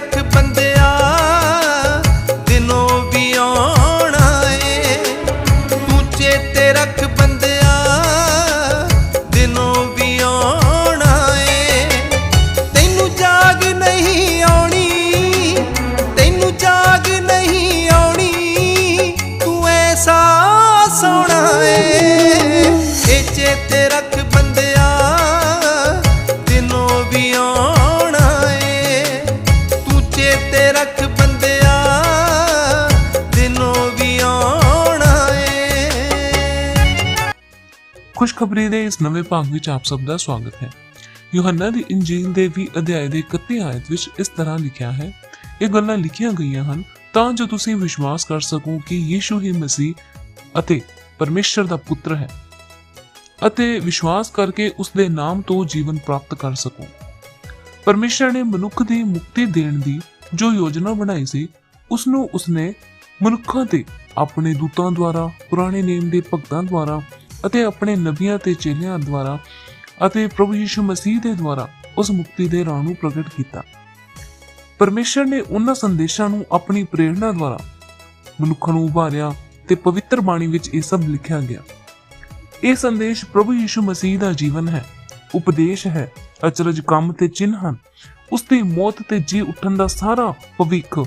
ਰੱਖ ਬੰਦਿਆ ਦਿਨੋਂ ਵੀ ਆਉਣਾ ਏ ਤੂੰ ਚੇਤੇ ਰੱਖ ਖੁਸ਼ਖਬਰੀ ਦੇ ਇਸ ਨਵੇਂ ਭਾਗ ਵਿੱਚ ਆਪ ਸਭ ਦਾ ਸਵਾਗਤ ਹੈ। ਯੋਹੰਨਾ ਦੀ ਇੰਜੀਲ ਦੇ 20 ਅਧਿਆਇ ਦੇ 31 ਆਇਤ ਵਿੱਚ ਇਸ ਤਰ੍ਹਾਂ ਲਿਖਿਆ ਹੈ, ਇਹ ਗੱਲਾਂ ਲਿਖੀਆਂ ਗਈਆਂ ਹਨ, ਤਾਂ ਜੋ ਤੁਸੀਂ ਵਿਸ਼ਵਾਸ ਕਰ ਸਕੋ ਕਿ ਯੀਸ਼ੂ ਹੀ ਮਸੀਹ ਅਤੇ ਪਰਮੇਸ਼ਰ ਦਾ ਪੁੱਤਰ ਹੈ ਅਤੇ ਵਿਸ਼ਵਾਸ ਕਰਕੇ ਉਸ ਦੇ ਨਾਮ ਤੋਂ ਜੀਵਨ ਪ੍ਰਾਪਤ ਕਰ ਸਕੋ। ਪਰਮੇਸ਼ਰ ਨੇ ਮਨੁੱਖ ਦੀ ਮੁਕਤੀ ਦੇਣ ਦੀ ਜੋ ਯੋਜਨਾ ਬਣਾਈ ਸੀ ਉਸ ਨੂੰ ਉਸਨੇ ਮਨੁੱਖਾਂ ਤੇ ਆਪਣੇ ਦੂਤਾਂ ਦੁਆਰਾ, ਪੁਰਾਣੇ ਨੇਮ ਦੇ ਭਗਤਾਂ ਦੁਆਰਾ ਅਤੇ ਆਪਣੇ ਨਬੀਆਂ ਤੇ ਚੇਲਿਆਂ ਦੁਆਰਾ ਅਤੇ ਪ੍ਰਭੂ ਯੀਸ਼ੂ ਮਸੀਹ ਦੇ ਦੁਆਰਾ ਉਸ ਮੁਕਤੀ ਦੇ ਰਾਹ ਨੂੰ ਪ੍ਰਗਟ ਕੀਤਾ। ਪਰਮੇਸ਼ਰ ਨੇ ਉਹਨਾਂ ਸੰਦੇਸ਼ਾਂ ਨੂੰ ਆਪਣੀ ਪ੍ਰੇਰਣਾ ਦੁਆਰਾ ਮਨੁੱਖਾਂ ਨੂੰ ਉਭਾਰਿਆ ਤੇ ਪਵਿੱਤਰ ਬਾਣੀ ਵਿੱਚ ਇਹ ਸਭ ਲਿਖਿਆ ਗਿਆ। ਇਹ ਸੰਦੇਸ਼ ਪ੍ਰਭੂ ਯੀਸ਼ੂ ਮਸੀਹ ਦਾ ਜੀਵਨ ਹੈ, ਉਪਦੇਸ਼ ਹੈ, ਅਚਰਜ ਕੰਮ ਤੇ ਚਿੰਨ੍ਹ ਹਨ। ਉਸ ਦੀ ਮੌਤ ਤੇ ਜੀ ਉੱਠਣ ਦਾ ਸਾਰਾ ਭਵਿੱਖ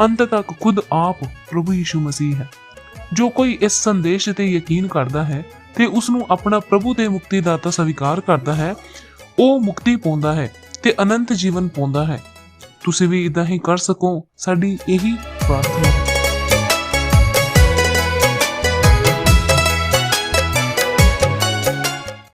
ਅੰਤ ਤੱਕ ਖੁਦ ਆਪ ਪ੍ਰਭੂ ਯੀਸ਼ੂ ਮਸੀਹ ਹੈ। ਜੋ ਕੋਈ ਇਸ ਸੰਦੇਸ਼ ਤੇ ਯਕੀਨ ਕਰਦਾ ਹੈ ਤੇ ਉਸ ਨੂੰ ਆਪਣਾ ਪ੍ਰਭੂ ਤੇ ਮੁਕਤੀਦਾਤਾ ਸਵੀਕਾਰ ਕਰਦਾ ਹੈ, ਉਹ ਮੁਕਤੀ ਪਾਉਂਦਾ ਹੈ ਤੇ ਅਨੰਤ ਜੀਵਨ ਪਾਉਂਦਾ ਹੈ। ਤੁਸੀਂ ਵੀ ਇਦਾਂ ਹੀ ਕਰ ਸਕੋ, ਸਾਡੀ ਇਹੀ ਪ੍ਰਾਰਥਨਾ ਹੈ।